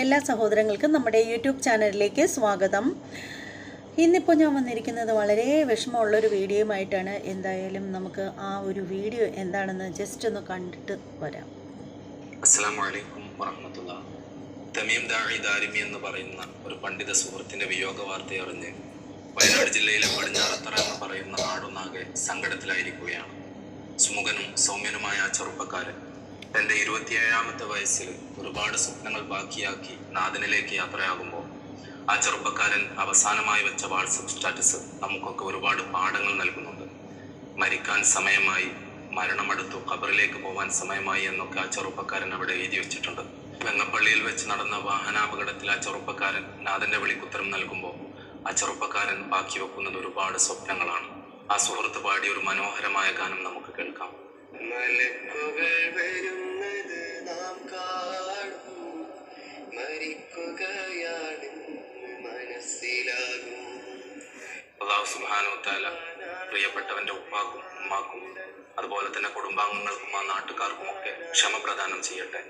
എല്ലാ സഹോദരങ്ങൾക്കും നമ്മുടെ യൂട്യൂബ് ചാനലിലേക്ക് സ്വാഗതം. ഇന്നിപ്പോൾ ഞാൻ വന്നിരിക്കുന്നത് വളരെ വിഷമമുള്ളൊരു വീഡിയോയുമായിട്ടാണ്. എന്തായാലും നമുക്ക് ആ ഒരു വീഡിയോ എന്താണെന്ന് ജസ്റ്റ് ഒന്ന് കണ്ടിട്ട് വരാം. തമീം ദാഴി ദാരിമി എന്ന് പറയുന്ന ഒരു പണ്ഡിത സുഹൃത്തിന്റെ വിയോഗ വാർത്ത അറിഞ്ഞ് വയനാട് ജില്ലയിലെ പടിഞ്ഞാറത്തറ എന്ന് പറയുന്ന നാടൊന്നാകെ സങ്കടത്തിലായിരിക്കുകയാണ്. സുമുഖനും സൗമ്യനുമായ ചെറുപ്പക്കാരൻ തന്റെ ഇരുപത്തിയേഴാമത്തെ വയസ്സിൽ ഒരുപാട് സ്വപ്നങ്ങൾ ബാക്കിയാക്കി നാദനിലേക്ക് യാത്രയാകുമ്പോൾ ആ ചെറുപ്പക്കാരൻ അവസാനമായി വെച്ച വാട്സപ്പ് സ്റ്റാറ്റസ് നമുക്കൊക്കെ ഒരുപാട് പാഠങ്ങൾ നൽകുന്നുണ്ട്. മരിക്കാൻ സമയമായി മരണമടുത്തു ഖബറിലേക്ക് പോകാൻ സമയമായി എന്നൊക്കെ ആ ചെറുപ്പക്കാരൻ അവിടെ എഴുതി വെച്ചിട്ടുണ്ട്. വെങ്ങപ്പള്ളിയിൽ വെച്ച് നടന്ന വാഹനാപകടത്തിൽ ആ ചെറുപ്പക്കാരൻ നാഥന്റെ വിളിക്കുത്തരം നൽകുമ്പോൾ ആ ചെറുപ്പക്കാരൻ ബാക്കി വെക്കുന്നത് ഒരുപാട് സ്വപ്നങ്ങളാണ്. ആ സുഹൃത്ത് പാടിയ ഒരു മനോഹരമായ ഗാനം നമുക്ക് കേൾക്കാം. മലക്കുകൾ വരുന്നത് നാം കാണും. മരിക്കുകയാണെന്ന് മനസ്സിലാകും. അള്ളാഹു സുബാനോത്താല പ്രിയപ്പെട്ടവന്റെ ഉപ്പാക്കും ഉമ്മാക്കും അതുപോലെ തന്നെ കുടുംബാംഗങ്ങൾക്കും ആ നാട്ടുകാർക്കും ഒക്കെ ക്ഷമ പ്രദാനം ചെയ്യട്ടെ.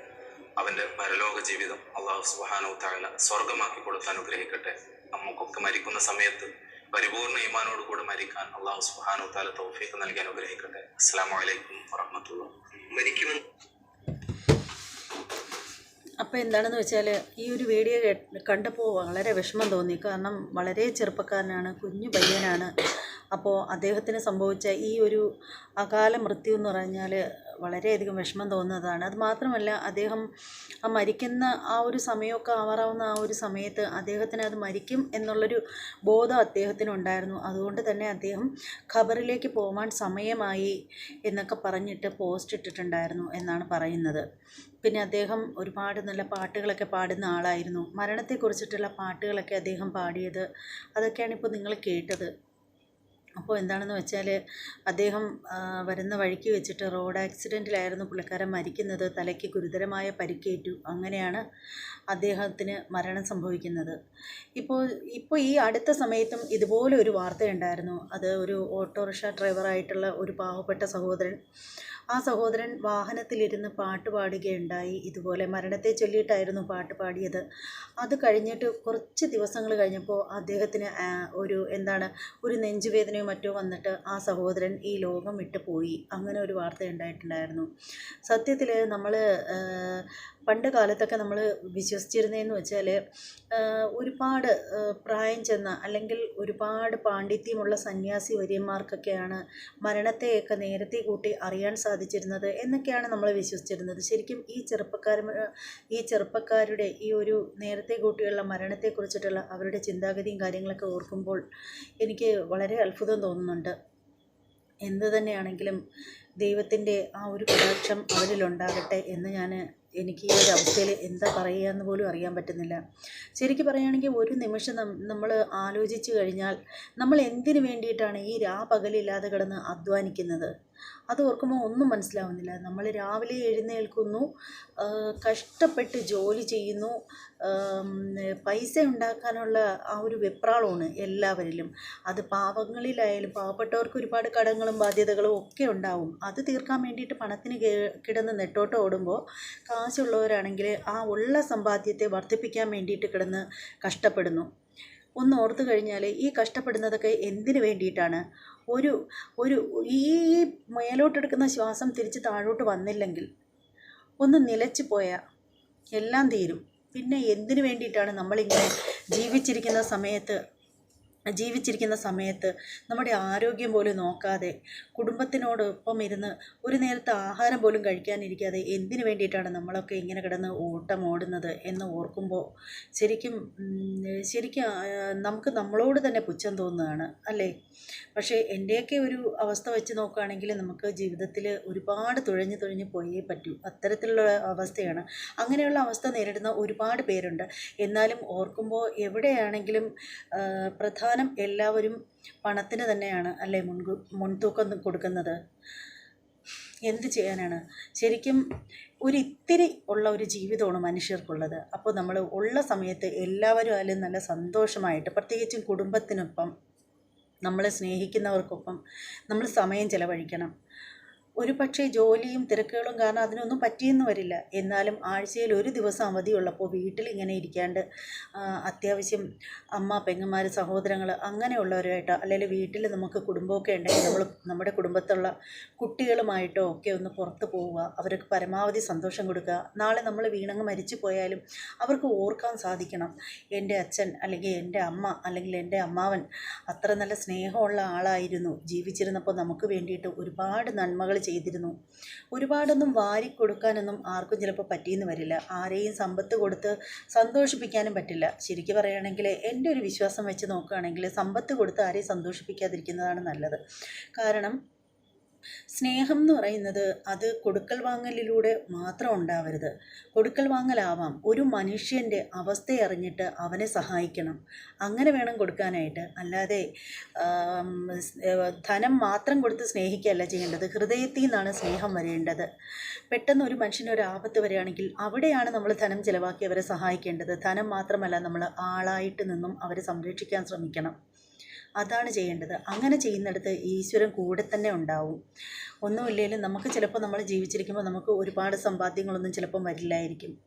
അവന്റെ പരലോക ജീവിതം അള്ളാഹു സുബാനോത്താല സ്വർഗമാക്കി കൊടുത്ത് അനുഗ്രഹിക്കട്ടെ. നമുക്കൊക്കെ മരിക്കുന്ന സമയത്ത് പരിപൂർണ ഈമാനോടുകൂടെ മരിക്കാൻ അള്ളാഹു സുബാനുത്താല തൗഫീഖ് നൽകി അനുഗ്രഹിക്കട്ടെ. അസ്സാം വലൈക്കും വറഹമത്തുള്ള മരിക്കുമെന്ന് അപ്പോൾ എന്താണെന്ന് വെച്ചാൽ ഈ ഒരു വീഡിയോ കേ- കണ്ടപ്പോൾ വളരെ വിഷമം തോന്നി. കാരണം വളരെ ചെറുപ്പക്കാരനാണ് കുഞ്ഞു പയ്യനാണ്. അപ്പോൾ അദ്ദേഹത്തിന് സംഭവിച്ച ഈ ഒരു അകാല മൃത്യു എന്ന് പറഞ്ഞാൽ വളരെയധികം വിഷമം തോന്നുന്നതാണ്. അത് മാത്രമല്ല അദ്ദേഹം ആ മരിക്കുന്ന ആ ഒരു സമയമൊക്കെ ആവാറാവുന്ന ആ ഒരു സമയത്ത് അദ്ദേഹത്തിന് അത് മരിക്കും എന്നുള്ളൊരു ബോധം അദ്ദേഹത്തിനുണ്ടായിരുന്നു. അതുകൊണ്ട് തന്നെ അദ്ദേഹം ഖബറിലേക്ക് പോകാൻ സമയമായി എന്നൊക്കെ പറഞ്ഞിട്ട് പോസ്റ്റ് ഇട്ടിട്ടുണ്ടായിരുന്നു എന്നാണ് പറയുന്നത്. പിന്നെ അദ്ദേഹം ഒരുപാട് നല്ല പാട്ടുകളൊക്കെ പാടുന്ന ആളായിരുന്നു. മരണത്തെക്കുറിച്ചിട്ടുള്ള പാട്ടുകളൊക്കെ അദ്ദേഹം പാടിയത് അതൊക്കെയാണ് ഇപ്പോൾ നിങ്ങൾ കേട്ടത്. അപ്പോൾ എന്താണെന്ന് വെച്ചാൽ അദ്ദേഹം വരുന്ന വഴിക്ക് വെച്ചിട്ട് റോഡ് ആക്സിഡന്റിലായിരുന്നു പുള്ളിക്കാരൻ മരിക്കുന്നത്. തലയ്ക്ക് ഗുരുതരമായ പരിക്കേറ്റു. അങ്ങനെയാണ് അദ്ദേഹത്തിന് മരണം സംഭവിക്കുന്നത്. ഇപ്പോൾ ഇപ്പോൾ ഈ അടുത്ത സമയത്തും ഇതുപോലെ ഒരു വാർത്തയുണ്ടായിരുന്നു. അത് ഒരു ഓട്ടോറിക്ഷ ഡ്രൈവറായിട്ടുള്ള ഒരു പാവപ്പെട്ട സഹോദരൻ ആ സഹോദരൻ വാഹനത്തിലിരുന്ന് പാട്ട് പാടുകയുണ്ടായി. ഇതുപോലെ മരണത്തെ ചൊല്ലിയിട്ടായിരുന്നു പാട്ട് പാടിയത്. അത് കഴിഞ്ഞിട്ട് കുറച്ച് ദിവസങ്ങൾ കഴിഞ്ഞപ്പോൾ അദ്ദേഹത്തിന് ഒരു എന്താണ് ഒരു നെഞ്ചുവേദനയോ മറ്റോ വന്നിട്ട് ആ സഹോദരൻ ഈ ലോകം വിട്ടു പോയി. അങ്ങനെ ഒരു വാർത്ത ഉണ്ടായിട്ടുണ്ടായിരുന്നു. സത്യത്തിൽ നമ്മൾ പണ്ട് കാലത്തൊക്കെ നമ്മൾ വിശ്വസിച്ചിരുന്നതെന്ന് വെച്ചാൽ ഒരുപാട് പ്രായം ചെന്ന അല്ലെങ്കിൽ ഒരുപാട് പാണ്ഡിത്യമുള്ള സന്യാസി വര്യന്മാർക്കൊക്കെയാണ് മരണത്തെയൊക്കെ നേരത്തെ കൂട്ടി അറിയാൻ സാധിച്ചിരുന്നത് എന്നൊക്കെയാണ് നമ്മൾ വിശ്വസിച്ചിരുന്നത്. ശരിക്കും ഈ ചെറുപ്പക്കാർ ഈ ചെറുപ്പക്കാരുടെ ഈ ഒരു നേരത്തെ കൂട്ടിയുള്ള മരണത്തെക്കുറിച്ചിട്ടുള്ള അവരുടെ ചിന്താഗതിയും കാര്യങ്ങളൊക്കെ ഓർക്കുമ്പോൾ എനിക്ക് വളരെ അത്ഭുതം തോന്നുന്നുണ്ട്. എന്ത് തന്നെയാണെങ്കിലും ദൈവത്തിന്റെ ആ ഒരു കടാക്ഷം അവരിലുണ്ടാകട്ടെ എന്ന് ഞാൻ എനിക്ക് ഈ ഒരു അവസ്ഥയിൽ എന്താ പറയുക എന്ന് പോലും അറിയാൻ പറ്റുന്നില്ല. ശരിക്കും പറയുകയാണെങ്കിൽ ഒരു നിമിഷം നമ്മൾ ആലോചിച്ച് കഴിഞ്ഞാൽ നമ്മൾ എന്തിനു വേണ്ടിയിട്ടാണ് ഈ രാ പകലില്ലാതെ കിടന്ന് അധ്വാനിക്കുന്നത്? അത് ഓർക്കുമ്പോൾ ഒന്നും മനസ്സിലാവുന്നില്ല. നമ്മൾ രാവിലെ എഴുന്നേൽക്കുന്നു കഷ്ടപ്പെട്ട് ജോലി ചെയ്യുന്നു പൈസ ഉണ്ടാക്കാനുള്ള ആ ഒരു വെപ്രാളമാണ് എല്ലാവരിലും. അത് പാവങ്ങളിലായാലും പാവപ്പെട്ടവർക്ക് ഒരുപാട് കടങ്ങളും ബാധ്യതകളും ഒക്കെ ഉണ്ടാവും. അത് തീർക്കാൻ വേണ്ടിയിട്ട് പണത്തിന് കിടന്ന് നെട്ടോട്ട് ഓടുമ്പോൾ കാശുള്ളവരാണെങ്കിൽ ആ ഉള്ള സമ്പാദ്യത്തെ വർദ്ധിപ്പിക്കാൻ വേണ്ടിയിട്ട് കിടന്ന് കഷ്ടപ്പെടുന്നു. ഒന്ന് ഓർത്തു കഴിഞ്ഞാൽ ഈ കഷ്ടപ്പെടുന്നതൊക്കെ എന്തിനു വേണ്ടിയിട്ടാണ്? ഒരു ഒരു ഈ മേലോട്ടെടുക്കുന്ന ശ്വാസം തിരിച്ച് താഴോട്ട് വന്നില്ലെങ്കിൽ ഒന്ന് നിലച്ചു പോയാൽ എല്ലാം തീരും. പിന്നെ എന്തിനു വേണ്ടിയിട്ടാണ് നമ്മളിങ്ങനെ ജീവിച്ചിരിക്കുന്ന സമയത്ത് ജീവിച്ചിരിക്കുന്ന സമയത്ത് നമ്മുടെ ആരോഗ്യം പോലും നോക്കാതെ കുടുംബത്തിനോടൊപ്പം ഇരുന്ന് ഒരു നേരത്തെ ആഹാരം പോലും കഴിക്കാനിരിക്കാതെ എന്തിനു വേണ്ടിയിട്ടാണ് നമ്മളൊക്കെ ഇങ്ങനെ കിടന്ന് ഓട്ടം ഓടുന്നത് എന്ന് ഓർക്കുമ്പോൾ ശരിക്കും ശരിക്കും നമുക്ക് നമ്മളോട് തന്നെ പുച്ഛം തോന്നുന്നതാണ് അല്ലേ? പക്ഷേ എന്റെയൊക്കെ ഒരു അവസ്ഥ വെച്ച് നോക്കുകയാണെങ്കിൽ നമുക്ക് ജീവിതത്തിൽ ഒരുപാട് തുഴഞ്ഞു തുഴഞ്ഞു പോയേ പറ്റൂ. അത്തരത്തിലുള്ള അവസ്ഥയാണ്. അങ്ങനെയുള്ള അവസ്ഥ നേരിടുന്ന ഒരുപാട് പേരുണ്ട്. എന്നാലും ഓർക്കുമ്പോൾ എവിടെയാണെങ്കിലും ആ, പ്രധാനം എല്ലാവരും പണത്തിന് തന്നെയാണ് അല്ലേ മുൻകൂ മുൻതൂക്കം കൊടുക്കുന്നത്? എന്ത് ചെയ്യാനാണ്? ശരിക്കും ഒരു ഇത്തിരി ഉള്ള ഒരു ജീവിതമാണ് മനുഷ്യർക്കുള്ളത്. അപ്പോൾ നമ്മൾ ഉള്ള സമയത്ത് എല്ലാവരും അതിൽ നല്ല സന്തോഷമായിട്ട് പ്രത്യേകിച്ചും കുടുംബത്തിനൊപ്പം നമ്മളെ സ്നേഹിക്കുന്നവർക്കൊപ്പം നമ്മൾ സമയം ചിലവഴിക്കണം. ഒരു പക്ഷേ ജോലിയും തിരക്കുകളും കാരണം അതിനൊന്നും പറ്റിയെന്ന് വരില്ല. എന്നാലും ആഴ്ചയിൽ ഒരു ദിവസം അവധിയുള്ളപ്പോൾ വീട്ടിൽ ഇങ്ങനെ ഇരിക്കാണ്ട് അത്യാവശ്യം അമ്മ പെങ്ങന്മാർ സഹോദരങ്ങൾ അങ്ങനെയുള്ളവരുമായിട്ടോ അല്ലെങ്കിൽ വീട്ടിൽ നമുക്ക് കുടുംബമൊക്കെ ഉണ്ടെങ്കിൽ നമ്മൾ നമ്മുടെ കുടുംബത്തുള്ള കുട്ടികളുമായിട്ടോ ഒക്കെ ഒന്ന് പുറത്ത് പോവുക അവർക്ക് പരമാവധി സന്തോഷം കൊടുക്കുക. നാളെ നമ്മൾ വീണങ്ങ് മരിച്ചു പോയാലും അവർക്ക് ഓർക്കാൻ സാധിക്കണം. എന്റെ അച്ഛൻ അല്ലെങ്കിൽ എന്റെ അമ്മ അല്ലെങ്കിൽ എന്റെ അമ്മാവൻ അത്ര നല്ല സ്നേഹമുള്ള ആളായിരുന്നു. ജീവിച്ചിരുന്നപ്പോൾ നമുക്ക് വേണ്ടിയിട്ട് ഒരുപാട് നന്മകൾ ചെയ്തിരുന്നു. ഒരുപാടൊന്നും വാരിക്കൊടുക്കാനൊന്നും ആർക്കും ചിലപ്പോൾ പറ്റിയെന്ന് വരില്ല. ആരെയും സമ്പത്ത് കൊടുത്ത് സന്തോഷിപ്പിക്കാനും പറ്റില്ല. ശരിക്കും പറയുകയാണെങ്കിൽ എന്റെ ഒരു വിശ്വാസം വെച്ച് നോക്കുകയാണെങ്കിൽ സമ്പത്ത് കൊടുത്ത് ആരെയും സന്തോഷിപ്പിക്കാതിരിക്കുന്നതാണ് നല്ലത്. കാരണം സ്നേഹം എന്ന് പറയുന്നത് അത് കൊടുക്കൽ വാങ്ങലിലൂടെ മാത്രം ഉണ്ടാവരുത്. കൊടുക്കൽ വാങ്ങലാവാം. ഒരു മനുഷ്യന്റെ അവസ്ഥ അറിഞ്ഞിട്ട് അവനെ സഹായിക്കണം. അങ്ങനെ വേണം കൊടുക്കാനായിട്ട്. അല്ലാതെ ധനം മാത്രം കൊടുത്ത് സ്നേഹിക്കുകയല്ല ചെയ്യേണ്ടത്. ഹൃദയത്തിൽ നിന്നാണ് സ്നേഹം വരേണ്ടത്. പെട്ടെന്ന് ഒരു മനുഷ്യന് ഒരു ആപത്ത് വരികയാണെങ്കിൽ അവിടെയാണ് നമ്മൾ ധനം ചിലവാക്കി അവരെ സഹായിക്കേണ്ടത്. ധനം മാത്രമല്ല നമ്മൾ ആളായിട്ട് നിന്നും അവരെ സംരക്ഷിക്കാൻ ശ്രമിക്കണം. അതാണ് ചെയ്യേണ്ടത്. അങ്ങനെ ചെയ്യുന്നിടത്ത് ഈശ്വരൻ കൂടെ തന്നെ ഉണ്ടാവും. ഒന്നുമില്ലെങ്കിലും നമുക്ക് ചിലപ്പോൾ നമ്മൾ ജീവിച്ചിരിക്കുമ്പോൾ നമുക്ക് ഒരുപാട് സമ്പാദ്യങ്ങളൊന്നും ചിലപ്പം വരില്ലായിരിക്കും.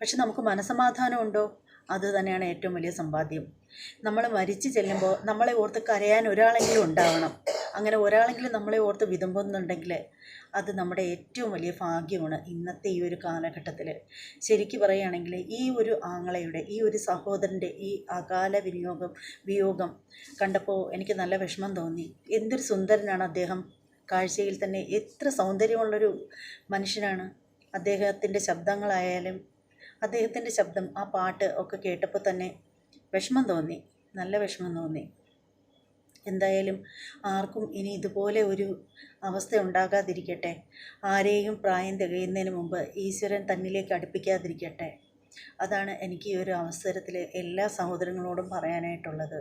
പക്ഷെ നമുക്ക് മനസമാധാനം ഉണ്ടോ? അത് തന്നെയാണ് ഏറ്റവും വലിയ സമ്പാദ്യം. നമ്മൾ മരിച്ചു ചെല്ലുമ്പോൾ നമ്മളെ ഓർത്ത് കരയാൻ ഒരാളെങ്കിലും ഉണ്ടാവണം. അങ്ങനെ ഒരാളെങ്കിലും നമ്മളെ ഓർത്ത് വിതുമ്പുന്നുണ്ടെങ്കിൽ അത് നമ്മുടെ ഏറ്റവും വലിയ ഭാഗ്യമാണ് ഇന്നത്തെ ഈ ഒരു കാലഘട്ടത്തിൽ ശരിക്ക് പറയുകയാണെങ്കിൽ ഈ ഒരു ആങ്ങളയുടെ ഈ ഒരു സഹോദരന്റെ ഈ അകാല വിനിയോഗം വിയോഗം കണ്ടപ്പോൾ എനിക്ക് നല്ല വിഷമം തോന്നി. എന്തൊരു സുന്ദരനാണ് അദ്ദേഹം. കാഴ്ചയിൽ തന്നെ എത്ര സൗന്ദര്യമുള്ളൊരു മനുഷ്യനാണ്. അദ്ദേഹത്തിന്റെ ശബ്ദങ്ങളായാലും അദ്ദേഹത്തിന്റെ ശബ്ദം ആ പാട്ട് ഒക്കെ കേട്ടപ്പോൾ തന്നെ വിഷമം തോന്നി. നല്ല വിഷമം തോന്നി. എന്തായാലും ആർക്കും ഇനി ഇതുപോലെ ഒരു അവസ്ഥ ഉണ്ടാകാതിരിക്കട്ടെ. ആരെയും പ്രായം തികയുന്നതിന് മുമ്പ് ഈശ്വരൻ തന്നിലേക്ക് അടുപ്പിക്കാതിരിക്കട്ടെ. അതാണ് എനിക്ക് ഈ ഒരു അവസരത്തിൽ എല്ലാ സഹോദരങ്ങളോടും പറയാനായിട്ടുള്ളത്.